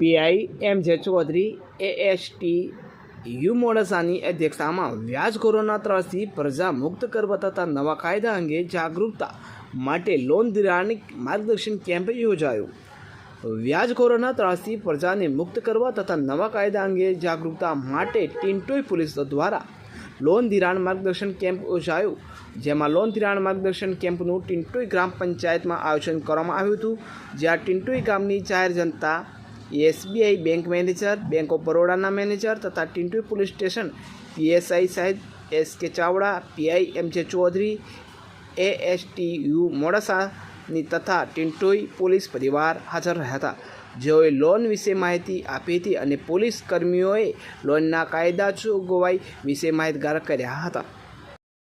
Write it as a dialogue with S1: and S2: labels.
S1: PI M J Chaudhary, એએસટી, you મોડસાની અધ્યક્ષતામાં વ્યાજખોરોના ત્રાસથી પ્રજા મુક્ત કરવા તથા નવા કાયદા અંગે જાગૃતતા માટે લોન ધિરાણની માર્ગદર્શન કેમ્પ યોજાયો. વ્યાજખોરોના ત્રાસથી પ્રજાને મુક્ત કરવા તથા નવા કાયદા અંગે જાગૃતતા માટે ટિન્ટોઈ પોલીસ દ્વારા લોન ધિરાણ માર્ગદર્શન કેમ્પ યોજાયો. જેમાં લોન ધિરાણ માર્ગદર્શન કેમ્પનું ટિન્ટોઈ ગ્રામ પંચાયતમાં આયોજન કરવામાં આવ્યું હતું. જ્યાં ટિન્ટોઈ ગામની જાહેર જનતા SBI bank manager, bank of બરોડાના manager તથા ટિન્ટોઈ પોલીસ સ્ટેશન, પીએસઆઈ સાહેબ S K Chavda, PI M J Chaudhary એ એસટી યુ મોડાસાની તથા ટિન્ટોઈ પોલીસ પરિવાર હાજર રહ્યા હતા. જેઓએ લોન વિશે માહિતી આપી હતી અને પોલીસ કર્મીઓએ લોનના કાયદા જોગવાઈ વિશે માહિતગાર કર્યા હતા.